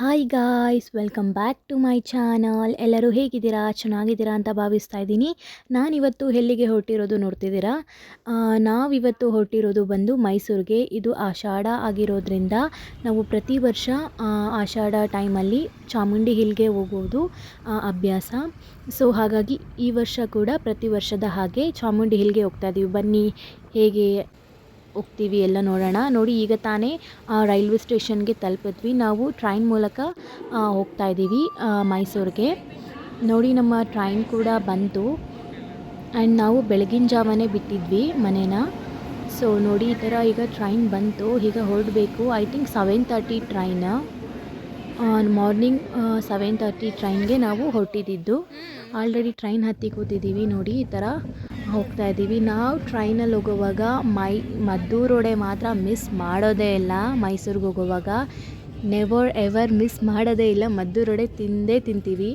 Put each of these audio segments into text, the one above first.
Hi guys welcome back to my channel ಎಲ್ಲರೂ ಹೇಗಿದ್ದೀರಾ? ಚೆನ್ನಾಗಿದ್ದೀರಾ ಅಂತ ಭಾವಿಸ್ತಾ ಇದ್ದೀನಿ. ನಾನಿವತ್ತು ಎಲ್ಲಿಗೆ ಹೊರಟಿರೋದು ನೋಡ್ತಿದ್ದೀರಾ? ನಾವಿವತ್ತು ಹೊರಟಿರೋದು ಬಂದು ಮೈಸೂರಿಗೆ. ಇದು ಆಷಾಢ ಆಗಿರೋದ್ರಿಂದ ನಾವು ಪ್ರತಿ ವರ್ಷ ಆಷಾಢ ಟೈಮಲ್ಲಿ ಚಾಮುಂಡಿ ಹಿಲ್ಗೆ ಹೋಗೋದು ಅಭ್ಯಾಸ. ಸೊ ಹಾಗಾಗಿ ಈ ವರ್ಷ ಕೂಡ ಪ್ರತಿ ವರ್ಷದ ಹಾಗೆ ಚಾಮುಂಡಿ ಹಿಲ್ಗೆ ಹೋಗ್ತಾ ಇದ್ದೀವಿ ಬನ್ನಿ, ಹೇಗೆ ಹೋಗ್ತೀವಿ ಎಲ್ಲ ನೋಡೋಣ. ನೋಡಿ, ಈಗ ತಾನೇ ರೈಲ್ವೆ ಸ್ಟೇಷನ್ಗೆ ತಲುಪಿದ್ವಿ. ನಾವು ಟ್ರೈನ್ ಮೂಲಕ ಹೋಗ್ತಾ ಇದ್ದೀವಿ ಮೈಸೂರಿಗೆ. ನೋಡಿ, ನಮ್ಮ ಟ್ರೈನ್ ಕೂಡ ಬಂತು. ಆ್ಯಂಡ್ ನಾವು ಬೆಳಗಿನ ಜಾವನೇ ಬಿಟ್ಟಿದ್ವಿ ಮನೇನ. ಸೊ, ನೋಡಿ, ಈ ಥರ ಈಗ ಟ್ರೈನ್ ಬಂತು. ಈಗ ಹೊರಡಬೇಕು. I think seven thirty train. Morning seven thirty ಟ್ರೈನ್ಗೆ ನಾವು ಹೊರಟಿದ್ದು. ಆಲ್ರೆಡಿ ಟ್ರೈನ್ ಹತ್ತಿ ಕೂತಿದ್ದೀವಿ ನೋಡಿ, ಈ ಥರ. ಹೋಗ್ತಾ ಇದ್ದೀವಿ. ನಾವು ಟ್ರೈನಲ್ಲಿ ಹೋಗುವಾಗ ಮೈ ಮದ್ದೂರೋಡೆ ಮಾತ್ರ ಮಿಸ್ ಮಾಡೋದೇ ಇಲ್ಲ ಮೈಸೂರಿಗೆ ಹೋಗುವಾಗ. ನೆವರ್ ಎವರ್ ಮಿಸ್ ಮಾಡೋದೇ ಇಲ್ಲ. ಮದ್ದೂರೋಡೆ ತಿಂದೇ ತಿಂತೀವಿ.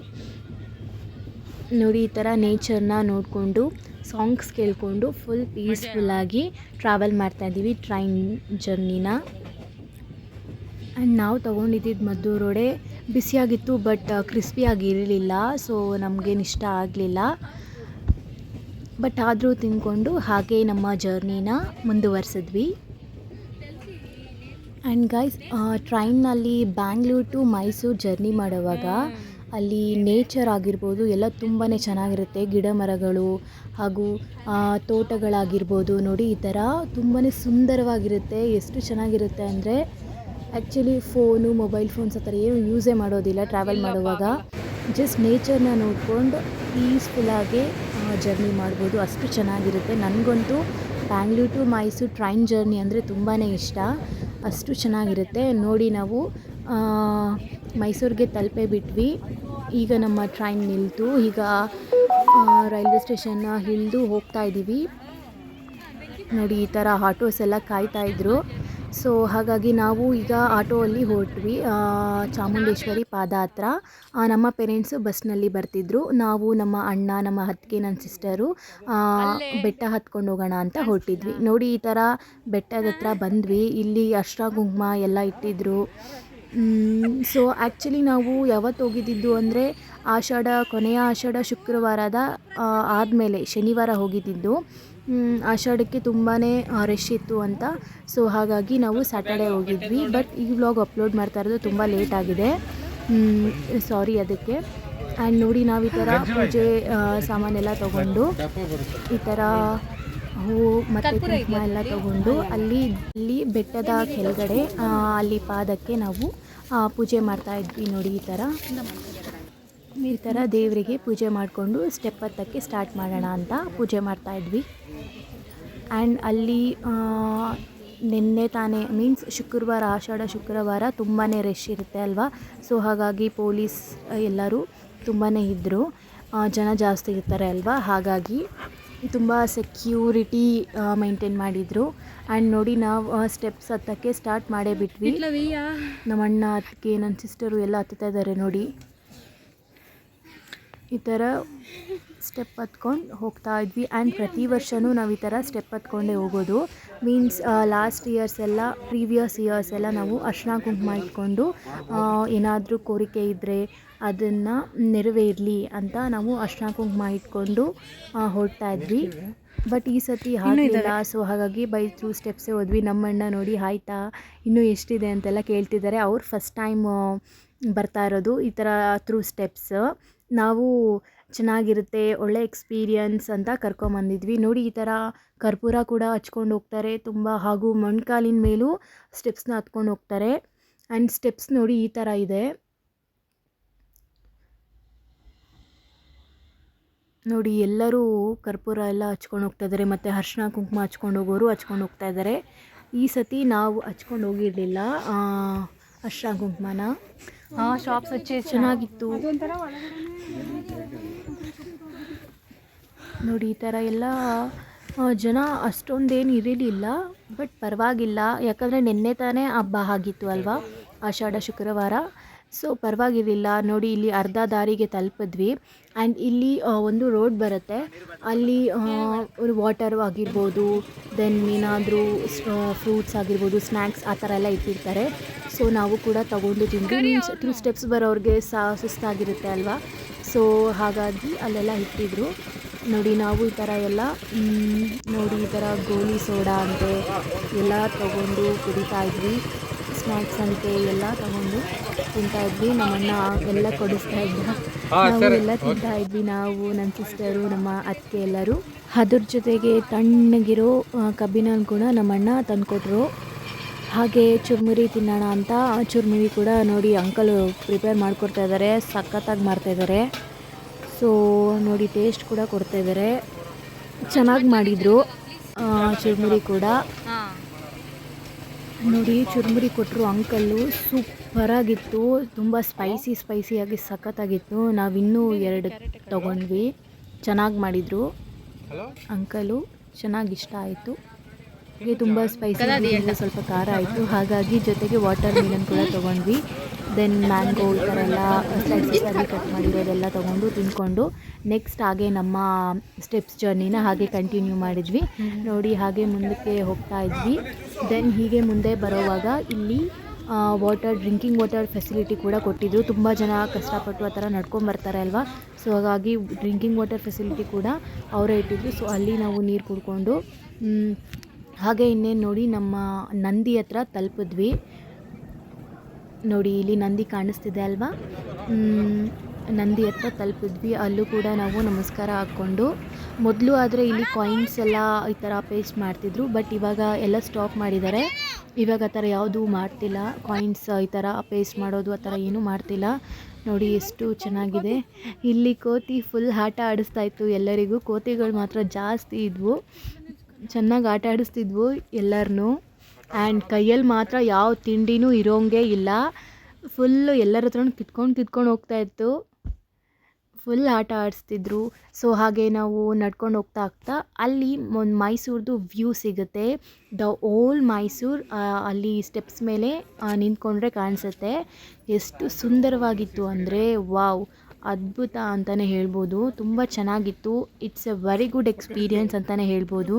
ನೋಡಿ ಈ ಥರ ನೇಚರ್ನ ನೋಡಿಕೊಂಡು ಸಾಂಗ್ಸ್ ಕೇಳಿಕೊಂಡು ಫುಲ್ ಪೀಸ್ಫುಲ್ಲಾಗಿ ಟ್ರಾವೆಲ್ ಮಾಡ್ತಾಯಿದ್ದೀವಿ ಟ್ರೈನ್ ಜರ್ನಿನ ಆ್ಯಂಡ್ ನಾವು ತೊಗೊಂಡಿದ್ದಿದ್ದು ಮದ್ದೂರೋಡೆ ಬಿಸಿಯಾಗಿತ್ತು ಬಟ್ ಕ್ರಿಸ್ಪಿಯಾಗಿ ಇರಲಿಲ್ಲ ಸೊ ನಮಗೇನು ಇಷ್ಟ ಆಗಲಿಲ್ಲ. ಬಟ್ ಆದರೂ ತಿಂದ್ಕೊಂಡು ಹಾಗೆ ನಮ್ಮ ಜರ್ನಿನ ಮುಂದುವರಿಸಿದ್ವಿ. ಆ್ಯಂಡ್ ಗೈಸ್ ಟ್ರೈನ್ನಲ್ಲಿ ಬ್ಯಾಂಗ್ಳೂರ್ ಟು ಮೈಸೂರು ಜರ್ನಿ ಮಾಡುವಾಗ ಅಲ್ಲಿ ನೇಚರ್ ಆಗಿರ್ಬೋದು ಎಲ್ಲ ತುಂಬಾ ಚೆನ್ನಾಗಿರುತ್ತೆ. ಗಿಡ ಮರಗಳು ಹಾಗೂ ತೋಟಗಳಾಗಿರ್ಬೋದು ನೋಡಿ ಈ ಥರ ತುಂಬಾ ಸುಂದರವಾಗಿರುತ್ತೆ. ಎಷ್ಟು ಚೆನ್ನಾಗಿರುತ್ತೆ ಅಂದರೆ ಆ್ಯಕ್ಚುಲಿ ಫೋನು ಮೊಬೈಲ್ ಫೋನ್ಸ್ ಆ ಥರ ಏನು ಯೂಸೇ ಮಾಡೋದಿಲ್ಲ ಟ್ರಾವೆಲ್ ಮಾಡುವಾಗ. ಜಸ್ಟ್ ನೇಚರ್ನ ನೋಡ್ಕೊಂಡು ಪೀಸ್ಫುಲ್ಲಾಗಿ ಜರ್ನಿ ಮಾಡ್ಬೋದು. ಅಷ್ಟು ಚೆನ್ನಾಗಿರುತ್ತೆ. ನನಗಂತೂ Bangalore to Mysuru train journey ಅಂದರೆ ತುಂಬಾ ಇಷ್ಟ. ಅಷ್ಟು ಚೆನ್ನಾಗಿರುತ್ತೆ. ನೋಡಿ ನಾವು ಮೈಸೂರಿಗೆ ತಲುಪೇ ಬಿಟ್ವಿ. ಈಗ ನಮ್ಮ ಟ್ರೈನ್ ನಿಲ್ತು ಈಗ ರೈಲ್ವೆ ಸ್ಟೇಷನ್ನ ಇಳಿದು ಹೋಗ್ತಾ ಇದ್ದೀವಿ ನೋಡಿ, ಈ ಥರ ಆಟೋಸ್ ಎಲ್ಲ ಕಾಯ್ತಾ ಇದ್ರು. ಸೊ ಹಾಗಾಗಿ ನಾವು ಈಗ ಆಟೋ ಅಲ್ಲಿ ಹೊರಟ್ವಿ ಚಾಮುಂಡೇಶ್ವರಿ ಪಾದ ಹತ್ರ ನಮ್ಮ ಪೇರೆಂಟ್ಸು ಬಸ್ನಲ್ಲಿ ಬರ್ತಿದ್ರು. ನಾವು ನಮ್ಮ ಅಣ್ಣ ನಮ್ಮ ಅತ್ತಿಗೆ ನನ್ನ ಸಿಸ್ಟರು ಬೆಟ್ಟ ಹತ್ಕೊಂಡು ಹೋಗೋಣ ಅಂತ ಹೊರಟಿದ್ವಿ. ನೋಡಿ ಈ ಥರ ಬೆಟ್ಟದ ಹತ್ರ ಬಂದ್ವಿ. ಇಲ್ಲಿ ಅಷ್ಟ್ರ ಕುಂಕುಮ ಎಲ್ಲ ಇಟ್ಟಿದ್ರು. ಸೊ ಆ್ಯಕ್ಚುಲಿ ನಾವು ಯಾವತ್ತು ಹೋಗಿದ್ದಿದ್ದು ಅಂದರೆ ಆಷಾಢ ಕೊನೆಯ ಆಷಾಢ ಶುಕ್ರವಾರದ ಆದಮೇಲೆ ಶನಿವಾರ ಹೋಗಿದ್ದಿದ್ದು. ಆಷಾಢಕ್ಕೆ ತುಂಬಾ ರಶ್ ಇತ್ತು ಅಂತ. ಸೊ ಹಾಗಾಗಿ ನಾವು ಸ್ಯಾಟರ್ಡೇ ಹೋಗಿದ್ವಿ. ಬಟ್ ಈ ವ್ಲಾಗ್ ಅಪ್ಲೋಡ್ ಮಾಡ್ತಾ ಇರೋದು ತುಂಬ ಲೇಟ್ ಆಗಿದೆ. ಸಾರಿ ಅದಕ್ಕೆ. ಆ್ಯಂಡ್ ನೋಡಿ ನಾವು ಈ ಥರ ಪೂಜೆ ಸಾಮಾನೆಲ್ಲ ತೊಗೊಂಡು ಈ ಥರ ಹೂವು ಮತ್ತು ಕುಂಕುಮ ಎಲ್ಲ ತಗೊಂಡು ಅಲ್ಲಿ ಅಲ್ಲಿ ಬೆಟ್ಟದ ಕೆಳಗಡೆ ಅಲ್ಲಿ ಪಾದಕ್ಕೆ ನಾವು ಪೂಜೆ ಮಾಡ್ತಾ ಇದ್ವಿ ನೋಡಿ ಈ ಥರ ಈ ಥರ ದೇವರಿಗೆ ಪೂಜೆ ಮಾಡಿಕೊಂಡು ಸ್ಟೆಪ್ ಹತ್ತಕ್ಕೆ ಸ್ಟಾರ್ಟ್ ಮಾಡೋಣ ಅಂತ ಪೂಜೆ ಮಾಡ್ತಾ ಇದ್ವಿ. ಆ್ಯಂಡ್ ಅಲ್ಲಿ ನಿನ್ನೆ ತಾನೇ ಮೀನ್ಸ್ ಶುಕ್ರವಾರ ಆಷಾಢ ಶುಕ್ರವಾರ ತುಂಬಾ ರಶ್ ಇರುತ್ತೆ ಅಲ್ವಾ? ಸೊ ಹಾಗಾಗಿ ಪೊಲೀಸ್ ಎಲ್ಲರೂ ತುಂಬಾ ಇದ್ದರು ಜನ ಜಾಸ್ತಿ ಇರ್ತಾರೆ ಅಲ್ವಾ? ಹಾಗಾಗಿ ತುಂಬ ಸೆಕ್ಯೂರಿಟಿ ಮೈಂಟೈನ್ ಮಾಡಿದರು. ಆ್ಯಂಡ್ ನೋಡಿ ನಾವು ಸ್ಟೆಪ್ಸ್ ಹತ್ತಕ್ಕೆ ಸ್ಟಾರ್ಟ್ ಮಾಡೇ ಬಿಟ್ವಿ. ನಮ್ಮ ಅಣ್ಣ ಅದಕ್ಕೆ ನನ್ನ ಸಿಸ್ಟರು ಎಲ್ಲ ಹತ್ತುತ್ತಾ ಇದ್ದಾರೆ ನೋಡಿ. ಈ ಥರ ಸ್ಟೆಪ್ ಹತ್ಕೊಂಡು ಹೋಗ್ತಾ ಇದ್ವಿ. ಆ್ಯಂಡ್ ಪ್ರತಿ ವರ್ಷವೂ ನಾವು ಈ ಥರ ಸ್ಟೆಪ್ ಹತ್ಕೊಂಡೇ ಹೋಗೋದು. ಮೀನ್ಸ್ ಲಾಸ್ಟ್ ಇಯರ್ಸ್ ಎಲ್ಲ ಪ್ರೀವಿಯಸ್ ಇಯರ್ಸ್ ಎಲ್ಲ ನಾವು ಅರ್ಶಿನ ಕುಂಕುಮ ಇಟ್ಕೊಂಡು ಏನಾದರೂ ಕೋರಿಕೆ ಇದ್ದರೆ ಅದನ್ನು ನೆರವೇರಲಿ ಅಂತ ನಾವು ಅರ್ಶಿನ ಕುಂಕುಮ ಇಟ್ಕೊಂಡು ಹೊರಡ್ತಾ ಇದ್ವಿ. ಬಟ್ ಈ ಸತಿ ಆಗಲಿಲ್ಲ ಸೊ ಹಾಗಾಗಿ ಬೈ ಥ್ರೂ ಸ್ಟೆಪ್ಸೇ ಹೋದ್ವಿ. ನಮ್ಮಣ್ಣ ನೋಡಿ ಆಯ್ತಾ? ಇನ್ನೂ ಎಷ್ಟಿದೆ? ಅಂತೆಲ್ಲ ಕೇಳ್ತಿದ್ದಾರೆ. ಅವ್ರು ಫಸ್ಟ್ ಟೈಮ್ ಬರ್ತಾ ಇರೋದು. ಈ ಥರ ಥ್ರೂ ಸ್ಟೆಪ್ಸ್ ನಾವು ಚೆನ್ನಾಗಿರುತ್ತೆ, ಒಳ್ಳೆ ಎಕ್ಸ್ಪೀರಿಯನ್ಸ್ ಅಂತ ಕರ್ಕೊಂಬಂದಿದ್ವಿ. ನೋಡಿ, ಈ ಥರ ಕರ್ಪೂರ ಕೂಡ ಹಚ್ಕೊಂಡು ಹೋಗ್ತಾರೆ. ತುಂಬ ಹಾಗೂ ಮೊಣ್ಕಾಲಿನ ಮೇಲೂ ಸ್ಟೆಪ್ಸ್ನ ಹತ್ಕೊಂಡು ಹೋಗ್ತಾರೆ. ಆ್ಯಂಡ್ ಸ್ಟೆಪ್ಸ್ ನೋಡಿ, ಈ ಥರ ಇದೆ. ನೋಡಿ, ಎಲ್ಲರೂ ಕರ್ಪೂರ ಎಲ್ಲ ಹಚ್ಕೊಂಡು ಹೋಗ್ತಾ ಇದ್ದಾರೆ. ಮತ್ತು ಅರ್ಶಿನ ಕುಂಕುಮ ಹಚ್ಕೊಂಡು ಹೋಗೋರು ಹಚ್ಕೊಂಡು ಹೋಗ್ತಾ ಇದ್ದಾರೆ. ಈ ಸತಿ ನಾವು ಹಚ್ಕೊಂಡು ಹೋಗಿರಲಿಲ್ಲ. ಅಶ್ರ ಕುಂಕುಮನ ಆ ಶಾಪ್ಸ್ ಹಚ್ಚಿ ಚೆನ್ನಾಗಿತ್ತು. ನೋಡಿ, ಈ ಥರ ಎಲ್ಲ ಜನ ಅಷ್ಟೊಂದೇನು ಇರಲಿಲ್ಲ, ಬಟ್ ಪರವಾಗಿಲ್ಲ. ಯಾಕಂದರೆ ನಿನ್ನೆ ತಾನೇ ಹಬ್ಬ ಆಗಿತ್ತು ಅಲ್ವಾ? ಆಷಾಢ ಶುಕ್ರವಾರ. ಸೊ ಪರವಾಗಿರಲಿಲ್ಲ. ನೋಡಿ, ಇಲ್ಲಿ ಅರ್ಧ ದಾರಿಗೆ ತಲುಪಿದ್ವಿ. ಆ್ಯಂಡ್ ಇಲ್ಲಿ ಒಂದು ರೋಡ್ ಬರುತ್ತೆ. ಅಲ್ಲಿ ಒಂದು ವಾಟರ್ ಆಗಿರ್ಬೋದು ದೆನ್ ಏನಾದರೂ ಫ್ರೂಟ್ಸ್ ಆಗಿರ್ಬೋದು ಸ್ನ್ಯಾಕ್ಸ್ ಆ ಥರ ಎಲ್ಲ ಇಟ್ಟಿರ್ತಾರೆ. ಸೊ ನಾವು ಕೂಡ ತಗೊಂಡು ಮೀನ್ಸ್ ತ್ರೂ ಸ್ಟೆಪ್ಸ್ ಬರೋರಿಗೆ ಸಾ, ಸುಸ್ತಾಗಿರುತ್ತೆ ಅಲ್ವಾ? ಸೊ ಹಾಗಾಗಿ ಅಲ್ಲೆಲ್ಲ ಇಟ್ಟಿದ್ರು. ನೋಡಿ ನಾವು ಈ ಥರ ಎಲ್ಲ ನೋಡಿ ಈ ಥರ ಗೋಲಿ ಸೋಡಾ ಅಂತೆ ಎಲ್ಲ ತಗೊಂಡು ಕುಡಿತಾ ಇದ್ವಿ. ಸ್ನ್ಯಾಕ್ಸ್ ಅಂತೆ ಎಲ್ಲ ತಗೊಂಡು ತಿಂತಾ ಇದ್ವಿ. ನಮ್ಮಣ್ಣ ಎಲ್ಲ ಕೊಡಿಸ್ತಾ ಇದ್ದ. ನಾವು ಎಲ್ಲ ತಿಂತಾ ಇದ್ವಿ. ನಾವು ನನ್ನ ಸಿಸ್ಟರು ನಮ್ಮ ಅತ್ತೆ ಎಲ್ಲರೂ. ಅದ್ರ ಜೊತೆಗೆ ತಣ್ಣಗಿರೋ ಕಬ್ಬಿನ ಕೂಡ ನಮ್ಮಣ್ಣ ತಂದ್ಕೊಟ್ರು. ಹಾಗೆ ಚುರ್ಮುರಿ ತಿನ್ನೋಣ ಅಂತ ಆ ಚುರ್ಮುರಿ ಕೂಡ ನೋಡಿ ಅಂಕಲ್ ಪ್ರಿಪೇರ್ ಮಾಡಿಕೊಡ್ತಾ ಇದ್ದಾರೆ ಸಖತ್ತಾಗಿ ಮಾಡ್ತಾ ಇದ್ದಾರೆ ಸೊ ನೋಡಿ ಟೇಸ್ಟ್ ಕೂಡ ಕೊಡ್ತಾ ಇದ್ದಾರೆ ಚೆನ್ನಾಗಿ ಮಾಡಿದರು. ಚುರುಮುರಿ ಕೂಡ. ನೋಡಿ ಚುರುಮುರಿ ಕೊಟ್ಟರು ಅಂಕಲ್ಲು. ಸೂಪರಾಗಿತ್ತು ತುಂಬ ಸ್ಪೈಸಿ ಸ್ಪೈಸಿಯಾಗಿ ಸಖತ್ತಾಗಿತ್ತು ನಾವಿನ್ನೂ ಎರಡು ತಗೊಂಡ್ವಿ. ಚೆನ್ನಾಗಿ ಮಾಡಿದರು. ಅಂಕಲು ಚೆನ್ನಾಗಿ ಇಷ್ಟ ಆಯಿತು. ಹಾಗೆ ತುಂಬ ಸ್ಪೈಸಿ ಸ್ವಲ್ಪ ಖಾರ ಆಯಿತು. ಹಾಗಾಗಿ ಜೊತೆಗೆ ವಾಟರ್ ಮಿಲನ್ ಕೂಡ ತೊಗೊಂಡ್ವಿ. ದೆನ್ ಮ್ಯಾಂಗೋ ಈ ಥರ ಎಲ್ಲ ಸ್ಲೈಸಸ್ ಆಗಿ ಕಟ್ ಮಾಡಿರೋದೆಲ್ಲ ತೊಗೊಂಡು ತಿಂದ್ಕೊಂಡು ನೆಕ್ಸ್ಟ್ ಹಾಗೆ ನಮ್ಮ ಸ್ಟೆಪ್ಸ್ ಜರ್ನಿನ ಹಾಗೆ ಕಂಟಿನ್ಯೂ ಮಾಡಿದ್ವಿ. ನೋಡಿ ಹಾಗೆ ಮುಂದಕ್ಕೆ ಹೋಗ್ತಾ ಇದ್ವಿ. ದೆನ್ ಹೀಗೆ ಮುಂದೆ ಬರೋವಾಗ ಇಲ್ಲಿ ವಾಟರ್ ಡ್ರಿಂಕಿಂಗ್ ವಾಟರ್ ಫೆಸಿಲಿಟಿ ಕೂಡ ಕೊಟ್ಟಿದ್ರು. ತುಂಬ ಜನ ಕಷ್ಟಪಟ್ಟು ಆ ಥರ ನಡ್ಕೊಂಡು ಬರ್ತಾರೆ ಅಲ್ವಾ? ಸೊ ಹಾಗಾಗಿ ಡ್ರಿಂಕಿಂಗ್ ವಾಟರ್ ಫೆಸಿಲಿಟಿ ಕೂಡ ಅವರೇ ಇಟ್ಟಿದ್ರು. ಸೊ ಅಲ್ಲಿ ನಾವು ನೀರು ಕುಡ್ಕೊಂಡು ಹಾಗೆ ಇನ್ನೇನು ನೋಡಿ ನಮ್ಮ ನಂದಿ ಹತ್ರ ತಲುಪಿದ್ವಿ. ನೋಡಿ, ಇಲ್ಲಿ ನಂದಿ ಕಾಣಿಸ್ತಿದೆ ಅಲ್ವಾ? ನಂದಿ ಹತ್ರ ತಲುಪಿದ್ವಿ. ಅಲ್ಲೂ ಕೂಡ ನಾವು ನಮಸ್ಕಾರ ಹಾಕ್ಕೊಂಡು, ಮೊದಲು ಆದರೆ ಇಲ್ಲಿ ಕಾಯಿನ್ಸ್ ಎಲ್ಲ ಈ ಥರ ಪೇಸ್ಟ್ ಮಾಡ್ತಿದ್ರು ಬಟ್ ಇವಾಗ ಎಲ್ಲ ಸ್ಟಾಪ್ ಮಾಡಿದ್ದಾರೆ. ಇವಾಗ ಆ ಥರ ಯಾವುದೂ ಮಾಡ್ತಿಲ್ಲ. ಕಾಯಿನ್ಸ್ ಈ ಥರ ಪೇಸ್ಟ್ ಮಾಡೋದು, ಆ ಥರ ಏನೂ ಮಾಡ್ತಿಲ್ಲ. ನೋಡಿ, ಎಷ್ಟು ಚೆನ್ನಾಗಿದೆ. ಇಲ್ಲಿ ಕೋತಿ ಫುಲ್ ಆಟ ಆಡಿಸ್ತಾ ಇತ್ತು ಎಲ್ಲರಿಗೂ. ಕೋತಿಗಳು ಮಾತ್ರ ಜಾಸ್ತಿ ಇದ್ವು. ಚೆನ್ನಾಗಿ ಆಟ ಆಡಿಸ್ತಿದ್ವು ಎಲ್ಲರನ್ನೂ ಆ್ಯಂಡ್ ಕೈಯಲ್ಲಿ ಮಾತ್ರ ಯಾವ ತಿಂಡಿನೂ ಇರೋಂಗೆ ಇಲ್ಲ. ಫುಲ್ಲು ಎಲ್ಲರ ಹತ್ರನೂ ಕಿತ್ಕೊಂಡು ಕಿತ್ಕೊಂಡು ಹೋಗ್ತಾ ಇತ್ತು. ಫುಲ್ ಆಟ ಆಡಿಸ್ತಿದ್ರು. ಸೊ ಹಾಗೆ ನಾವು ನಡ್ಕೊಂಡು ಹೋಗ್ತಾ ಹೋಗ್ತಾ ಅಲ್ಲಿ ಒಂದು ಮೈಸೂರ್ದು ವ್ಯೂ ಸಿಗುತ್ತೆ. ದ ಓಲ್ ಮೈಸೂರು ಅಲ್ಲಿ ಸ್ಟೆಪ್ಸ್ ಮೇಲೆ ನಿಂತ್ಕೊಂಡ್ರೆ ಕಾಣಿಸುತ್ತೆ. ಎಷ್ಟು ಸುಂದರವಾಗಿತ್ತು ಅಂದರೆ ವಾವ್ ಅದ್ಭುತ ಅಂತಲೇ ಹೇಳ್ಬೋದು. ತುಂಬ ಚೆನ್ನಾಗಿತ್ತು. It's a very good experience ಅಂತಲೇ ಹೇಳ್ಬೋದು.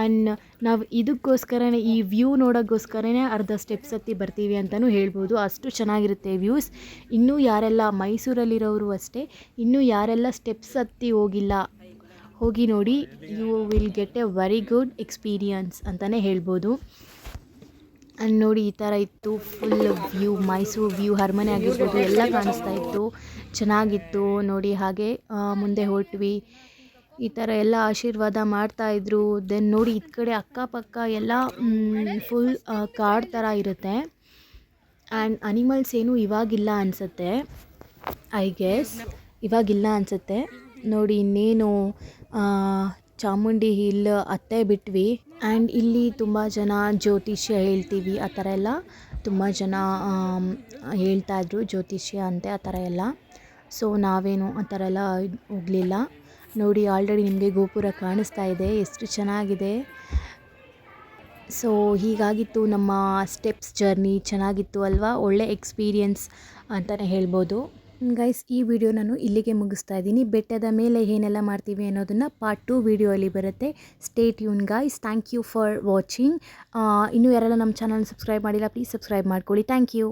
ಆ್ಯಂಡ್ ನಾವು ಇದಕ್ಕೋಸ್ಕರನೇ, ಈ ವ್ಯೂ ನೋಡೋಕ್ಕೋಸ್ಕರನೇ ಅರ್ಧ ಸ್ಟೆಪ್ಸ್ ಹತ್ತಿ ಬರ್ತೀವಿ ಅಂತಲೂ ಹೇಳ್ಬೋದು. ಅಷ್ಟು ಚೆನ್ನಾಗಿರುತ್ತೆ ವ್ಯೂಸ್ ಇನ್ನೂ ಯಾರೆಲ್ಲ ಮೈಸೂರಲ್ಲಿರೋರು ಅಷ್ಟೇ, ಇನ್ನೂ ಯಾರೆಲ್ಲ ಸ್ಟೆಪ್ಸ್ ಹತ್ತಿ ಹೋಗಿಲ್ಲ, ಹೋಗಿ ನೋಡಿ you will get a very good experience ಅಂತಲೇ ಹೇಳ್ಬೋದು. ಆ್ಯಂಡ್ ನೋಡಿ ಈ ಥರ ಇತ್ತು. ಫುಲ್ ವ್ಯೂ ಮೈಸೂರು ವ್ಯೂ ಅರಮನೆ ಆಗಿರ್ಬೋದು, ಎಲ್ಲ ಕಾಣಿಸ್ತಾ ಇತ್ತು. ಚೆನ್ನಾಗಿತ್ತು ನೋಡಿ, ಹಾಗೆ ಮುಂದೆ ಹೊರಟ್ವಿ. ಈ ಥರ ಎಲ್ಲ ಆಶೀರ್ವಾದ ಮಾಡ್ತಾಯಿದ್ರು ದೆನ್ ನೋಡಿ ಈ ಕಡೆ ಅಕ್ಕಪಕ್ಕ ಎಲ್ಲ ಫುಲ್ ಕಾಡು ಥರ ಇರುತ್ತೆ. ಆ್ಯಂಡ್ ಅನಿಮಲ್ಸ್ ಏನು ಇವಾಗಿಲ್ಲ ಅನಿಸುತ್ತೆ ಐ ಗೆಸ್ ಇವಾಗಿಲ್ಲ ಅನಿಸುತ್ತೆ. ನೋಡಿ, ಇನ್ನೇನು ಚಾಮುಂಡಿ ಹಿಲ್ ಅತ್ತೆ ಬಿಟ್ವಿ. ಆ್ಯಂಡ್ ಇಲ್ಲಿ ತುಂಬ ಜನ ಜ್ಯೋತಿಷ್ಯ ಹೇಳ್ತೀವಿ, ಆ ಥರ ಎಲ್ಲ. ತುಂಬ ಜನ ಹೇಳ್ತಾಯಿದ್ರು ಜ್ಯೋತಿಷ್ಯ ಅಂತೆ, ಆ ಥರ ಎಲ್ಲ. ಸೊ ನಾವೇನು ಆ ಥರ ಎಲ್ಲ ಹೋಗಲಿಲ್ಲ. ನೋಡಿ ಆಲ್ರೆಡಿ ನಿಮಗೆ ಗೋಪುರ ಕಾಣಿಸ್ತಾ ಇದೆ, ಎಷ್ಟು ಚೆನ್ನಾಗಿದೆ. ಸೊ ಹೀಗಾಗಿತ್ತು ನಮ್ಮ ಸ್ಟೆಪ್ಸ್ ಜರ್ನಿ ಚೆನ್ನಾಗಿತ್ತು ಅಲ್ವಾ? ಒಳ್ಳೆ ಎಕ್ಸ್ಪೀರಿಯನ್ಸ್ ಅಂತಲೇ ಹೇಳ್ಬೋದು. ಗೈಸ್ ಈ ವಿಡಿಯೋ ನಾನು ಇಲ್ಲಿಗೆ ಮುಗಿಸ್ತಾ ಇದ್ದೀನಿ. ಬೆಟ್ಟದ ಮೇಲೆ ಏನೆಲ್ಲ ಮಾಡ್ತೀವಿ ಅನ್ನೋದನ್ನು ಪಾರ್ಟ್ ಟು ಅಲ್ಲಿ ಬರುತ್ತೆ. Stay ಯೂನ್ guys thank you for watching ಇನ್ನೂ ಯಾರೆಲ್ಲ ನಮ್ಮ ಚಾನಲ್ ಸಬ್ಸ್ಕ್ರೈಬ್ ಮಾಡಿಲ್ಲ ಪ್ಲೀಸ್ ಸಬ್ಸ್ಕ್ರೈಬ್ ಮಾಡ್ಕೊಳ್ಳಿ. Thank you